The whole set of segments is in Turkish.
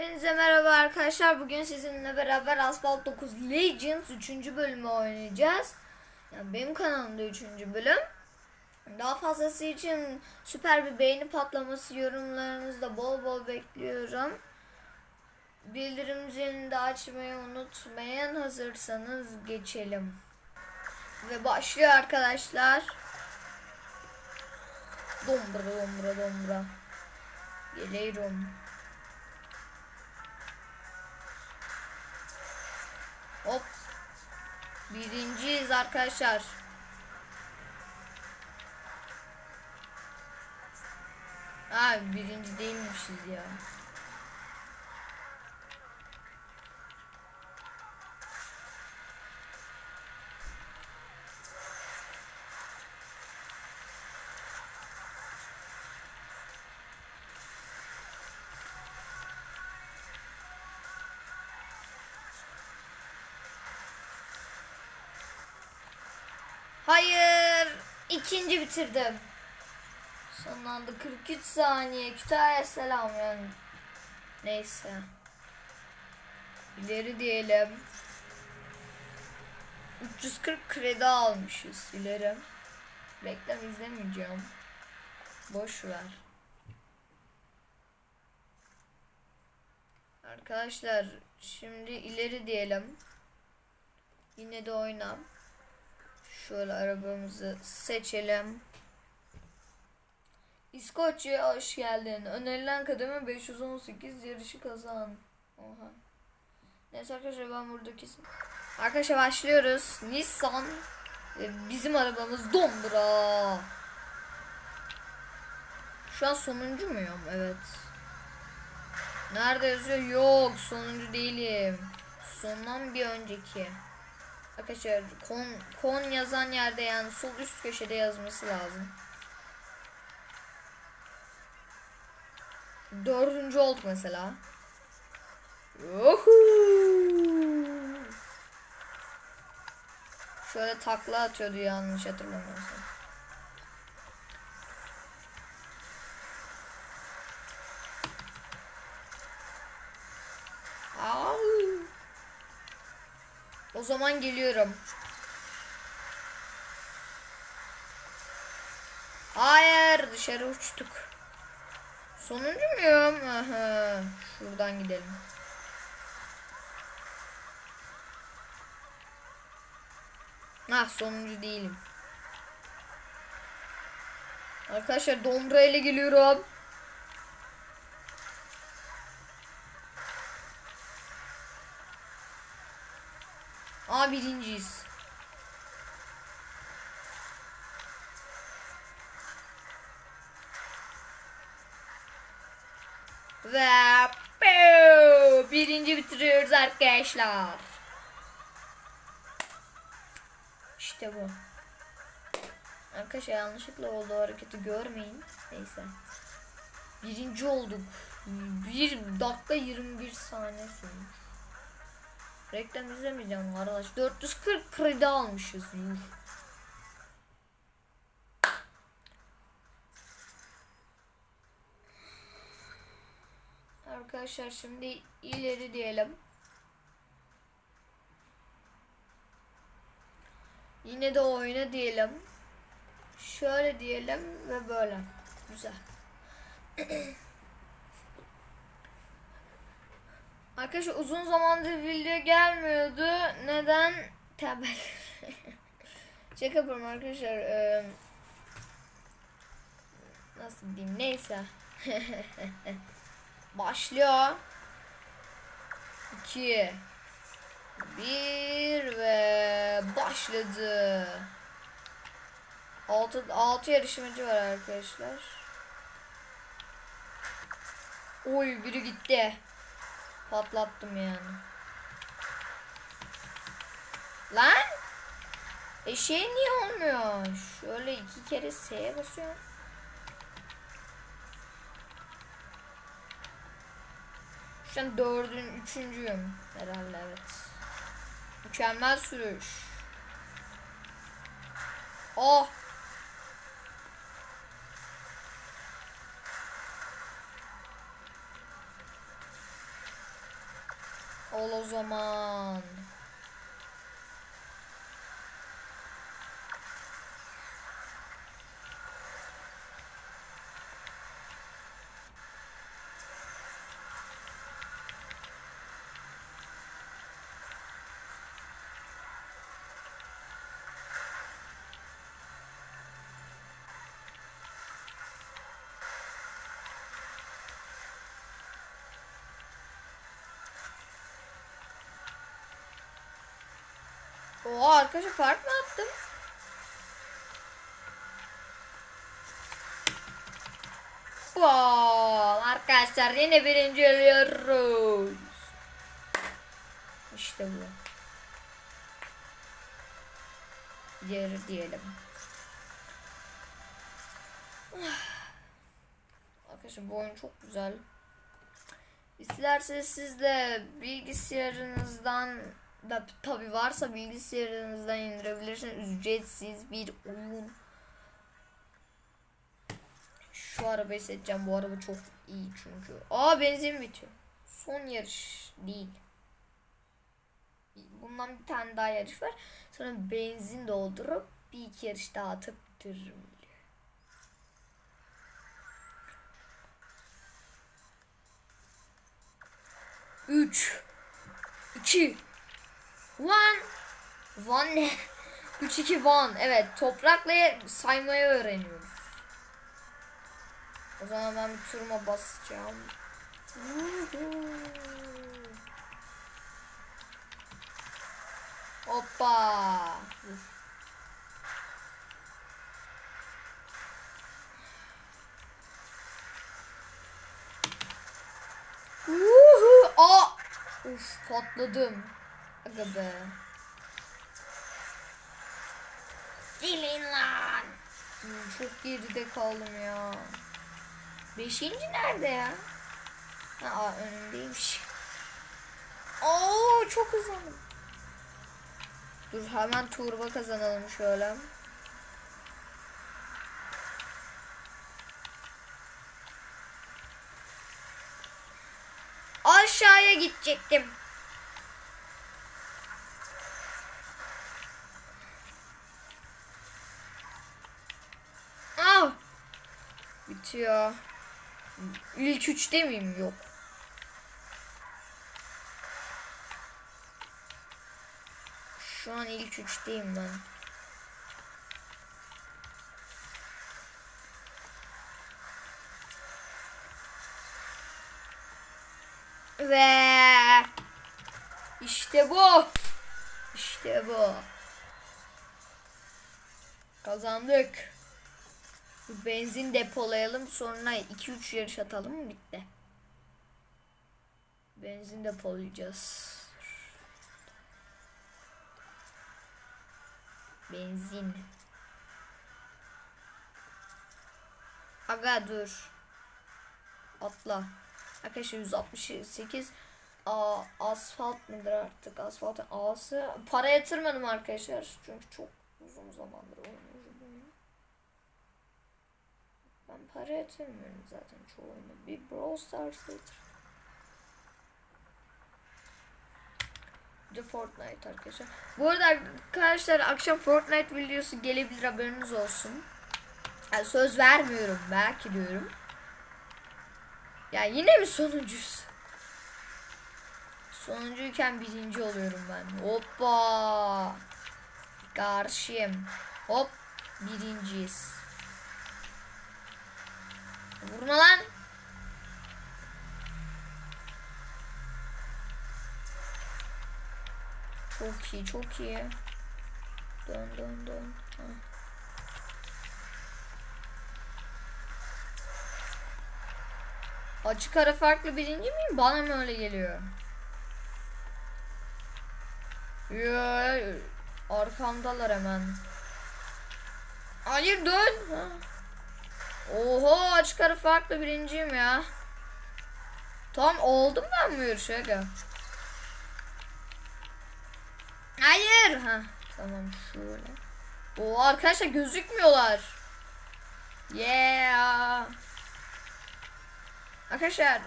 Hepinize merhaba arkadaşlar. Bugün sizinle beraber Asphalt 9 Legends 3. bölümü oynayacağız. Yani benim kanalımda 3. bölüm. Daha fazlası için süper bir beğeni patlaması yorumlarınızı da bol bol bekliyorum. Bildirim zilini de açmayı unutmayın. Hazırsanız geçelim. Ve başlıyor arkadaşlar. Dombra dombra dombra. Geliyorum. Hop. Birinciyiz arkadaşlar. Ha birinci değilmişiz ya. Hayır. ikinci bitirdim. Son anda 43 saniye. Kütahya selam yani. Neyse. İleri diyelim. 340 kredi almışız ileri. Reklam izlemeyeceğim. Boş ver. Arkadaşlar şimdi ileri diyelim. Yine de oynam. Şöyle arabamızı seçelim. İskoçya hoş geldin. Önerilen kademe 518 yarışı kazan. Oha. Neyse arkadaşlar ben burada kesin. Arkadaşlar başlıyoruz. Nissan. e, Bizim arabamız Dondra. Şu an sonuncu muyum? Evet. Nerede yazıyor? Yok sonuncu değilim. Sondan bir önceki. Arkadaşlar kon, kon yazan yerde yani sol üst köşede yazması lazım. Dördüncü olduk mesela. Yuhuu. Şöyle takla atıyordu yanlış hatırlamıyorsam. O zaman geliyorum. Hayır dışarı uçtuk. Sonuncu muyum? Aha, şuradan gidelim. Ah sonuncu değilim. Arkadaşlar Dombra ile geliyorum. Aa birinciyiz. Ve birinci bitiriyoruz arkadaşlar. İşte bu. Arkadaşlar yanlışlıkla oldu hareketi görmeyin. Neyse. Birinci olduk. 1 dakika 21 saniye sürmüş. Reklam izlemeyeceğim arkadaş. 440 kredi almışız. Arkadaşlar şimdi ileri diyelim. Yine de oyna diyelim. Şöyle diyelim ve böyle. Güzel. Arkadaşlar uzun zamandır video gelmiyordu. Neden? Tembel. Şaka yapıyorum arkadaşlar. Ee, nasıl diyeyim? Neyse. Başlıyor. 2 1 ve başladı. 6 6 yarışmacı var arkadaşlar. Oy biri gitti. Patlattım yani. Lan! E şey niye olmuyor? Şöyle iki kere S'ye basıyorum. Şu an dördün, üçüncüyüm herhalde evet. Mükemmel sürüş. Oh! Ol o zaman. Oha arkadaşlar fark mı attım? Wow, arkadaşlar yine birinci oluyoruz. İşte bu. Diğer diyelim. Arkadaşlar bu oyun çok güzel. İsterseniz siz de bilgisayarınızdan da tabi varsa bilgisayarınızdan indirebilirsiniz. Ücretsiz bir oyun. Şu arabayı seçeceğim. Bu araba çok iyi çünkü. Aa benzin bitiyor. Son yarış değil. Bundan bir tane daha yarış var. Sonra benzin doldurup bir iki yarış daha atıp bitiririm. Üç. iki, One. One ne? 3 2 one. Evet, toprakla saymayı öğreniyoruz. O zaman ben bir turuma basacağım. Hoppa. Woohoo. Aa. Uf patladım. Aga be. Dilin lan. Hmm, Çok geride kaldım ya. Beşinci nerede ya? Aa, önümdeymiş. Oo çok hızlandım. Dur hemen turba kazanalım şöyle. Aşağıya gidecektim. Bitiyor. İlk üçte miyim? Yok. Şu an ilk üçteyim ben. Ve işte bu. İşte bu. Kazandık. Benzin depolayalım sonra 2-3 yarış atalım bitti. Benzin depolayacağız. Benzin. Aga dur. Atla. Arkadaşlar 168 Aa, asfalt mıdır artık? Asfaltın A'sı. Para yatırmadım arkadaşlar. Çünkü çok uzun zamandır oynuyorum bu oyunu. Ben para yatırmıyorum zaten çoğu oyunda. Bir Brawl Stars yatır. Bir de Fortnite arkadaşlar. Bu arada arkadaşlar akşam Fortnite videosu gelebilir haberiniz olsun. Yani söz vermiyorum belki diyorum. Ya yine mi sonuncuyuz? Sonuncuyken birinci oluyorum ben. Hoppa. Karşıyım. Hop. Birinciyiz. Vurma lan. Çok iyi, çok iyi. Dön, dön, dön. Ha. Açık ara farklı birinci miyim? Bana mı öyle geliyor? Ya, arkamdalar hemen. Hayır dön. Ha. Oho açık ara farklı birinciyim ya. Tam oldum ben bu yarışa aga. Hayır. Ha tamam şöyle. O arkadaşlar gözükmüyorlar. Yeah. Arkadaşlar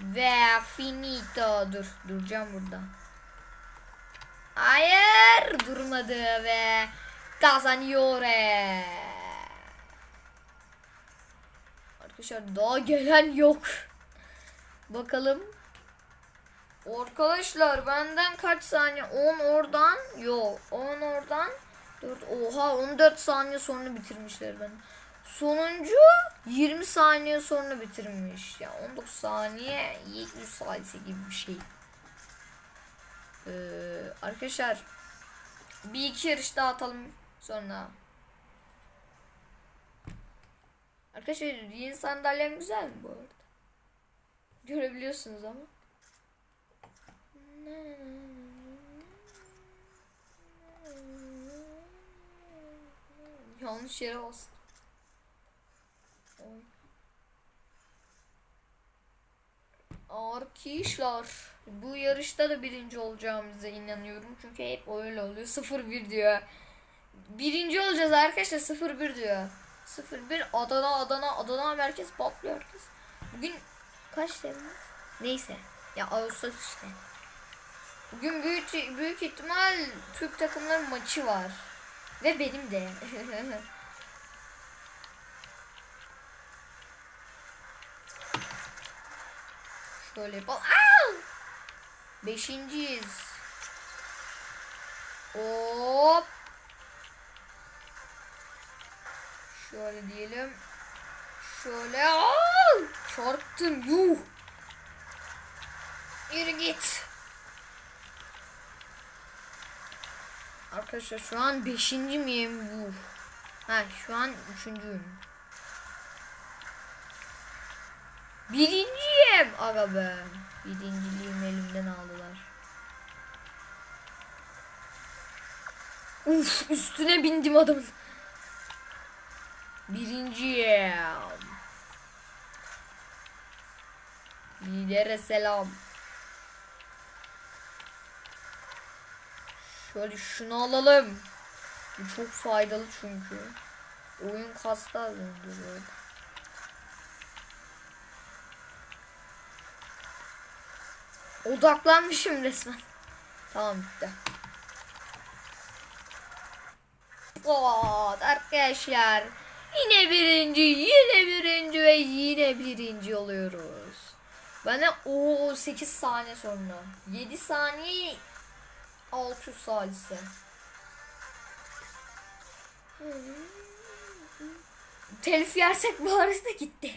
Ve finito. Dur. Duracağım burada. Hayır. Durmadı ve kazanıyor. Arkadaşlar daha gelen yok. Bakalım. Arkadaşlar benden kaç saniye? 10 oradan. Yok. 10 oradan. 4. Oha 14 saniye sonra bitirmişler ben. Sonuncu 20 saniye sonra bitirmiş. Ya 19 saniye 700 sayısı gibi bir şey. Ee, arkadaşlar bir iki yarış daha atalım sonra. Arkadaşlar yeni sandalyem güzel mi bu arada? Görebiliyorsunuz ama. Yanlış yere bastım. Arkadaşlar bu yarışta da birinci olacağımıza inanıyorum. Çünkü hep öyle oluyor. 0-1 diyor. Birinci olacağız arkadaşlar 0-1 diyor. 0-1 Adana Adana Adana merkez patlıyor herkes. Bugün kaç Temmuz? Neyse. Ya Ağustos işte. Bugün büyük büyük ihtimal Türk takımların maçı var. Ve benim de. Şöyle yapalım. Aa! Beşinciyiz. Hop. Şöyle diyelim. Şöyle. Aa! Çarptım. Yuh. Yürü git. Arkadaşlar şu an beşinci miyim bu? Ha şu an üçüncüyüm. Birinciyim. Aga be. Birinciliğimi elimden aldılar. Uf üstüne bindim adamın. Birinciyim. Lidere selam. Şöyle şunu alalım. Bu çok faydalı çünkü. Oyun kasta böyle. Odaklanmışım resmen. Tamam bitti. Evet arkadaşlar. Yine birinci, yine birinci ve yine birinci oluyoruz. Bana o 8 saniye sonra. 7 saniye 600 salise. Telif yersek bari de gitti.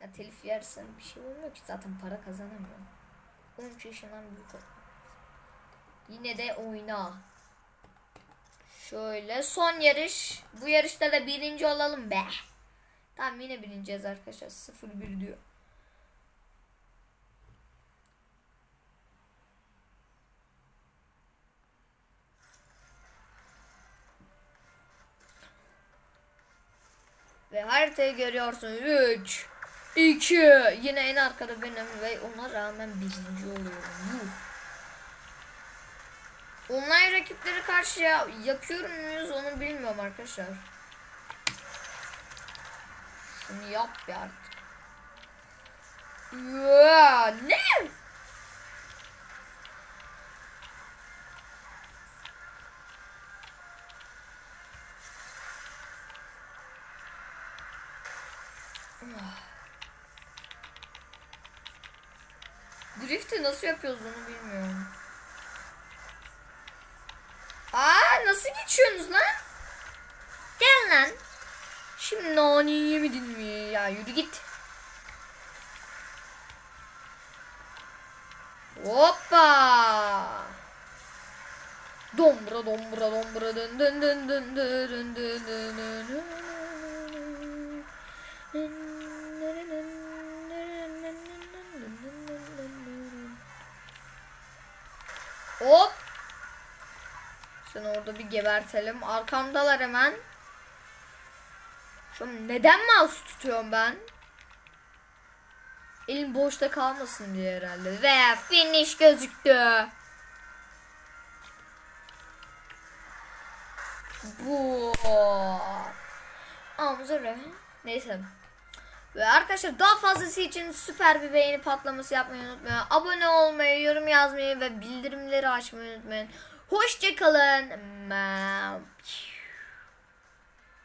Ya telif yersen bir şey olmuyor ki zaten para kazanamıyorum. 13 yaşından büyük ol. Yine de oyna. Şöyle son yarış. Bu yarışta da birinci olalım be. Tamam yine birinciyiz arkadaşlar. 0-1 diyor. Ve haritayı görüyorsun. 3 2 Yine en arkada benim ve ona rağmen birinci oluyorum. Yuh. Online rakipleri karşıya yapıyorum muyuz onu bilmiyorum arkadaşlar. Şunu yap be artık. Ya, ne? Drift'i nasıl yapıyoruz onu bilmiyorum. Geçiyorsunuz lan? Gel lan. Şimdi nani yemedin mi? Ya yürü git. Hoppa. Dombra dombra dombra dın dın dın dın dın dın dın dın. Hop. Sen orada bir gebertelim. Arkamdalar hemen. Şu neden mouse tutuyorum ben? Elim boşta kalmasın diye herhalde. Ve finish gözüktü. Bu. Amzara. Neyse. Ve arkadaşlar daha fazlası için süper bir beğeni patlaması yapmayı unutmayın. Abone olmayı, yorum yazmayı ve bildirimleri açmayı unutmayın. Hoşçakalın.